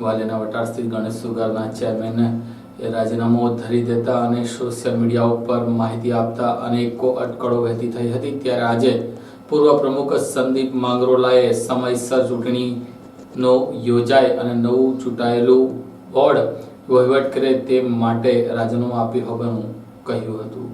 વાલિયાના વટાર સ્થિત ગણેશ સુગરના ચેરમેન એ રાજીનામું ધરી દેતા અને સોશિયલ મીડિયા ઉપર માહિતી આપતા અનેકો અટકળો વહેતી થઈ હતી. ત્યારે આજે પૂર્વ પ્રમુખ સંદીપ માંગરોલાએ સમયસર ચૂંટણીનો યોજાય અને નવું ચૂંટાયેલું બોર્ડ વહીવટ કરે તે માટે રાજીનામું આપ્યું હોવાનું કહ્યું હતું.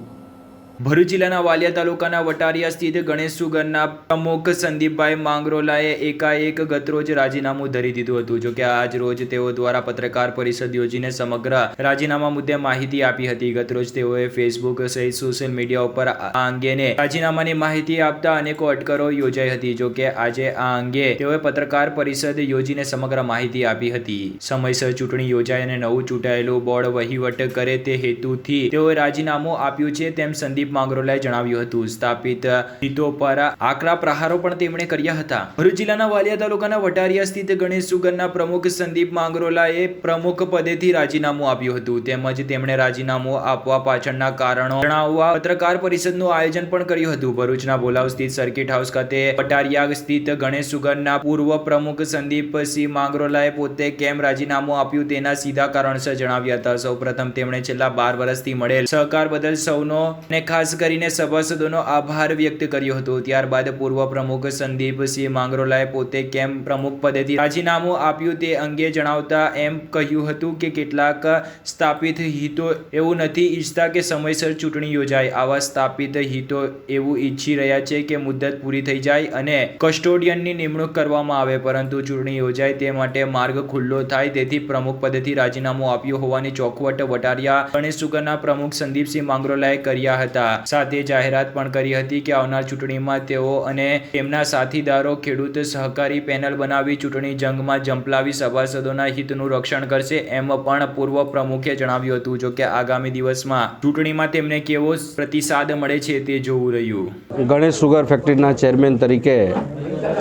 ભરૂચ જિલ્લાના વાલિયા તાલુકાના વટારિયા સ્થિત ગણેશ સુગરના પ્રમુખ સંદીપભાઈ માંગરોલાએ એકાએક ગતરોજ રાજીનામું ધરી દીધું હતું. જો કે આજ રોજ તેઓ દ્વારા પત્રકાર પરિષદ યોજીને સમગ્ર રાજીનામા મુદ્દે માહિતી આપી હતી. ગતરોજ તેઓએ ફેસબુક સહિત સોશિયલ મીડિયા ઉપર આ અંગેને રાજીનામાની માહિતી આપતા અનેકો અટકરો યોજાઈ હતી. જો કે આજે આ અંગે તેઓએ પત્રકાર પરિષદ યોજીને સમગ્ર માહિતી આપી હતી. સમયસર ચૂંટણી યોજાય અને નવું ચૂંટાયેલું બોર્ડ વહીવટ કરે તે હેતુથી તેઓએ રાજીનામું આપ્યું છે તેમ સંદીપ માંગરોલાએ જણાવ્યું હતું. સ્થાપિત હિતો પર આકરા પ્રહારો પણ તેમણે કર્યા હતા. ભરૂચ જિલ્લાના વાલિયા તાલુકાના વટારિયા સ્થિત ગણેશ સુગરના પ્રમુખ સંદીપ માંગરોલાએ પ્રમુખ પદેથી રાજીનામું આપ્યું હતું. તેમજ તેમણે રાજીનામું આપવા પાછળના કારણો જણાવવા પત્રકાર પરિષદનું આયોજન પણ કર્યું હતું. ભરૂચના બોલાવ સ્થિત સર્કિટ હાઉસ ખાતે વટારિયા સ્થિત ગણેશ સુગરના પૂર્વ પ્રમુખ સંદીપસિંહ માંગરોલાએ પોતે કેમ રાજીનામું આપ્યું તેના સીધા કારણસર જણાવ્યા હતા. સૌપ્રથમ તેમણે છેલ્લા બાર વર્ષથી મળેલ સહકાર બદલ સૌનો ને ખાસ કરીને સભાસદોનો આભાર વ્યક્ત કર્યો હતો. ત્યારબાદ પૂર્વ પ્રમુખ સંદીપસિંહ માંગરોલાએ પોતે કેમ પ્રમુખ પદેથી રાજીનામું આપ્યું તે અંગે જણાવતા એમ કહ્યું હતું કે કેટલાક સ્થાપિત હિતો એવું નથી ઈચ્છતા કે સમયસર ચૂંટણી યોજાય. આવા સ્થાપિત હિતો એવું ઈચ્છી રહ્યા છે કે મુદ્દત પૂરી થઈ જાય અને કસ્ટોડિયનની નિમણૂક કરવામાં આવે, પરંતુ ચૂંટણી યોજાય તે માટે માર્ગ ખુલ્લો થાય તેથી પ્રમુખ પદેથી રાજીનામું આપ્યું હોવાની ચોખવટ વટારિયા ગણેશ સુગરના પ્રમુખ સંદીપસિંહ માંગરોલાએ કર્યા હતા. સાથે જાહેરાત પણ કરી હતી કે આવનાર ચૂંટણીમાં તેઓ અને તેમના સાથીદારો ખેડૂત સહકારી પેનલ બનાવી ચૂંટણી જંગમાં જંપલાવી સભાસદોના હિતનું રક્ષણ કરશે એમ પણ પૂર્વ પ્રમુખે જણાવ્યું હતું. જો કે આગામી દિવસમાં ચૂંટણીમાં તેમને કેવો પ્રતિસાદ મળે છે તે જોવું રહ્યું. ગણેશ સુગર ફેક્ટરીના ચેરમેન તરીકે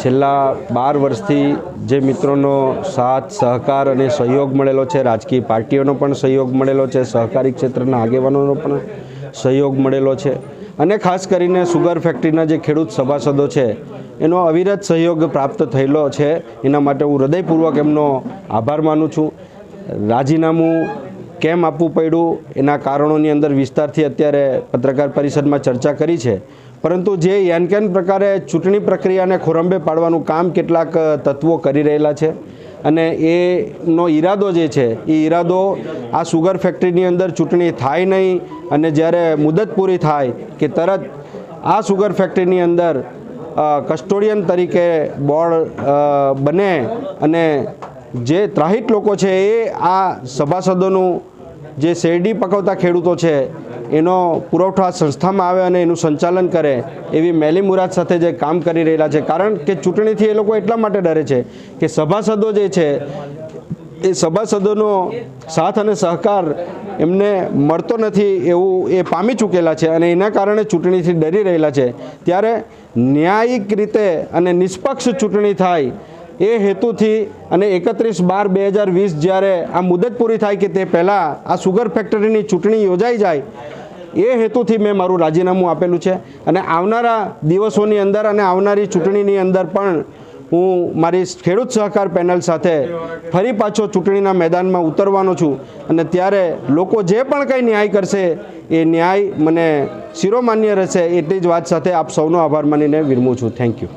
છેલ્લા બાર વર્ષથી જે મિત્રોનો સાથ, સહકાર અને સહયોગ મળેલો છે, રાજકીય પાર્ટીઓનો પણ સહયોગ મળેલો છે, સહકારી ક્ષેત્રના આગેવાનોનો પણ સહયોગ મળેલો છે. અને ખાસ કરીને સુગર ફેક્ટરીના જે ખેડૂત સભાસદો છે, એનો અવિરત સહયોગ પ્રાપ્ત થયેલો છે. એના માટે હું હૃદયપૂર્વક એમનો આભાર માનું છું. રાજીનામું કેમ આપવું પડ્યું? એના કારણોની અંદર વિસ્તારથી અત્યારે પત્રકાર પરિષદમાં ચર્ચા કરી છે. પરંતુ જે યાન કેન પ્રકારે ચૂંટણી પ્રક્રિયાને ખોરંબે પાડવાનું કામ કેટલાક તત્વો કરી રહેલા છે. અને એનો ઈરાદો જે છે, એ ઈરાદો આ સુગર ફેક્ટરીની અંદર ચૂંટણી થાય નહીં અને જ્યારે મુદત પૂરી થાય કે તરત આ સુગર ફેક્ટરીની અંદર કસ્ટોડિયન તરીકે બોર્ડ બને અને જે ત્રાહિત લોકો છે એ આ સભાસદોનું જે શેરડી પકવતા ખેડૂતો છે એનો પુરવઠો આ સંસ્થામાં આવે અને એનું સંચાલન કરે એવી મેલી મુરાદ સાથે જે કામ કરી રહેલા છે. કારણ કે ચૂંટણીથી એ લોકો એટલા માટે ડરે છે કે સભાસદો જે છે, એ સભાસદોનો સાથ અને સહકાર એમને મળતો નથી એવું એ પામી ચૂકેલા છે અને એના કારણે ચૂંટણીથી ડરી રહેલા છે. ત્યારે ન્યાયિક રીતે અને નિષ્પક્ષ ચૂંટણી થાય એ હેતુથી અને એકત્રીસ બાર બે હજાર વીસ જ્યારે આ મુદત પૂરી થાય કે તે પહેલાં આ સુગર ફેક્ટરીની ચૂંટણી યોજાઈ જાય એ હેતુથી મેં મારું રાજીનામું આપેલું છે. અને આવનારા દિવસોની અંદર અને આવનારી ચૂંટણીની અંદર પણ હું મારી ખેડૂત સહકાર પેનલ સાથે ફરી પાછો ચૂંટણીના મેદાનમાં ઉતરવાનો છું. અને ત્યારે લોકો જે પણ કંઈ ન્યાય કરશે, એ ન્યાય મને શિરોમાન્ય રહેશે, એટલી જ વાત સાથે આપ સૌનો આભાર માનીને વિરમું છું. Thank you